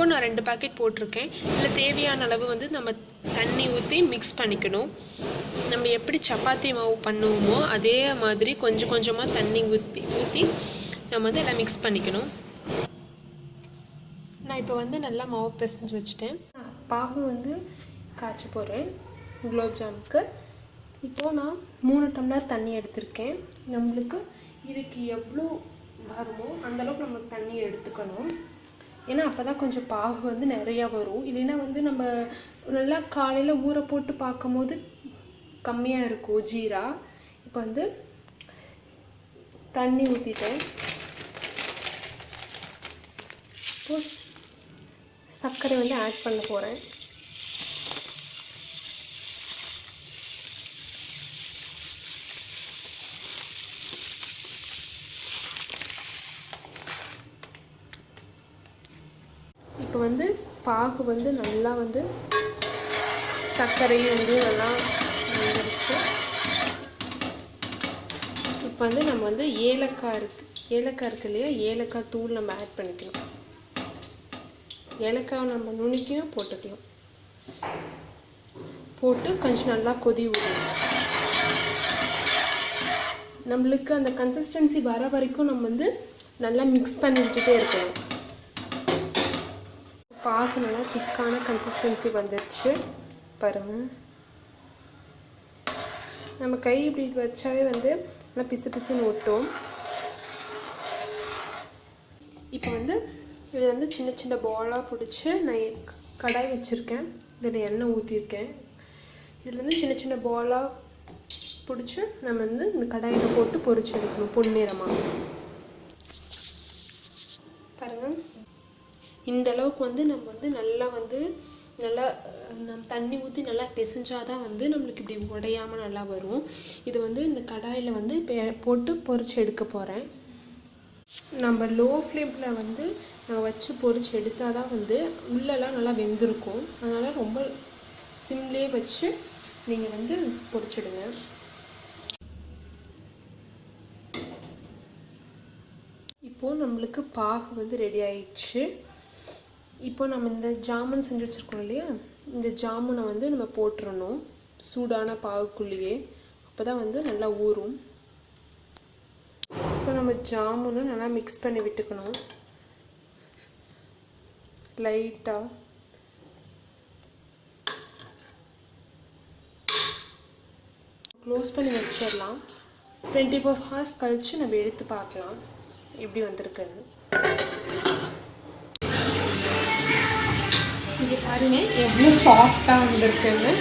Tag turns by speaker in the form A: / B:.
A: இப்போது நான் ரெண்டு பாக்கெட் போட்டிருக்கேன். இதில் தேவையான அளவு வந்து நம்ம தண்ணி ஊற்றி மிக்ஸ் பண்ணிக்கணும். நம்ம எப்படி சப்பாத்தி மாவு பண்ணுவோமோ அதே மாதிரி கொஞ்சம் கொஞ்சமாக தண்ணி ஊற்றி ஊற்றி நம்ம வந்து எல்லாம் மிக்ஸ் பண்ணிக்கணும். நான் இப்போ வந்து நல்லா மாவு பிசைஞ்சு வச்சுட்டேன். பாகு வந்து காய்ச்சி போகிறேன் குலோப் ஜாமுக்கு. இப்போது நான் மூணு டம்ளர் தண்ணி எடுத்திருக்கேன். நம்மளுக்கு இதுக்கு எவ்வளோ வருமோ அந்தளவுக்கு நம்ம தண்ணி எடுத்துக்கணும். ஏன்னா அப்போ தான் கொஞ்சம் பாகு வந்து நிறையா வரும். இல்லைன்னா வந்து நம்ம நல்லா காலையில் ஊற போட்டு பார்க்கும்போது கம்மியாக இருக்கும் ஜீரா. இப்போ வந்து தண்ணி ஊற்றிட்டேன் இப்போ சர்க்கரை வந்து ஆட் பண்ண போகிறேன் இப்போ வந்து பாகு வந்து நல்லா வந்து சர்க்கரையும் வந்து நல்லா வந்துருச்சு. இப்போ வந்து நம்ம வந்து ஏலக்காய் இருக்குது ஏலக்காய் இருக்கு இல்லையா? ஏலக்காய் தூள் நம்ம ஆட் பண்ணிக்கணும் ஏலக்காய் நம்ம நுணுக்கியும் போட்டுக்கலாம். போட்டு கொஞ்சம் நல்லா கொதி விடணும். நம்மளுக்கு அந்த கன்சிஸ்டன்சி வர வரைக்கும் நம்ம வந்து நல்லா மிக்ஸ் பண்ணிக்கிட்டே இருக்கணும். பாகு நல்லா திக்கான கன்சிஸ்டன்சி வந்துடுச்சு பாருங்க. நம்ம கை இப்படி வச்சாவே வந்து நல்லா பிசு பிசுன்னு ஒட்டும். இப்போ வந்து இது வந்து சின்ன சின்ன பாலாக பிடிச்சி நான் கடாய் வச்சுருக்கேன். இதில் எண்ணெய் ஊற்றிருக்கேன் இதில் வந்து சின்ன சின்ன பாலாக பிடிச்சி நம்ம வந்து இந்த கடாயில் போட்டு பொறிச்சு எடுக்கணும் பொன்னிறமாக பாருங்கள் இந்த அளவுக்கு வந்து நம்ம வந்து நல்லா வந்து நல்லா நம் நம்ம தண்ணி ஊற்றி நல்லா பிசைஞ்சாதான் வந்து நம்மளுக்கு இப்படி உடையாமல் நல்லா வரும். இது வந்து இந்த கடாயில் வந்து போட்டு பொறிச்சு எடுக்க போகிறேன் நம்ம லோ ஃப்ளேமில் வந்து நம்ம வச்சு பொறிச்சு எடுத்தால் தான் வந்து உள்ளெல்லாம் நல்லா வெந்திருக்கும். அதனால் ரொம்ப சிம்லேயே வச்சு நீங்கள் வந்து பொரிச்சிடுங்க இப்போது நம்மளுக்கு பாகு வந்து ரெடி ஆயிடுச்சு. இப்போ நம்ம இந்த ஜாமுன் செஞ்சு வச்சுருக்கோம் இல்லையா? இந்த ஜாமுனை வந்து நம்ம போட்டுடணும் சூடான பாகுக்குள்ளேயே. அப்போ தான் வந்து நல்லா ஊறும். இப்போ நம்ம ஜாமுனை நல்லா மிக்ஸ் பண்ணி விட்டுக்கணும். லைட்டாக க்ளோஸ் பண்ணி வச்சிடலாம். டுவெண்ட்டி ஃபோர் ஹவர்ஸ் கழித்து நம்ம எடுத்து பார்க்கலாம். எப்படி வந்திருக்குன்னு. இங்கே பாருங்கள் எவ்வளோ சாஃப்டாக வந்திருக்குன்னு.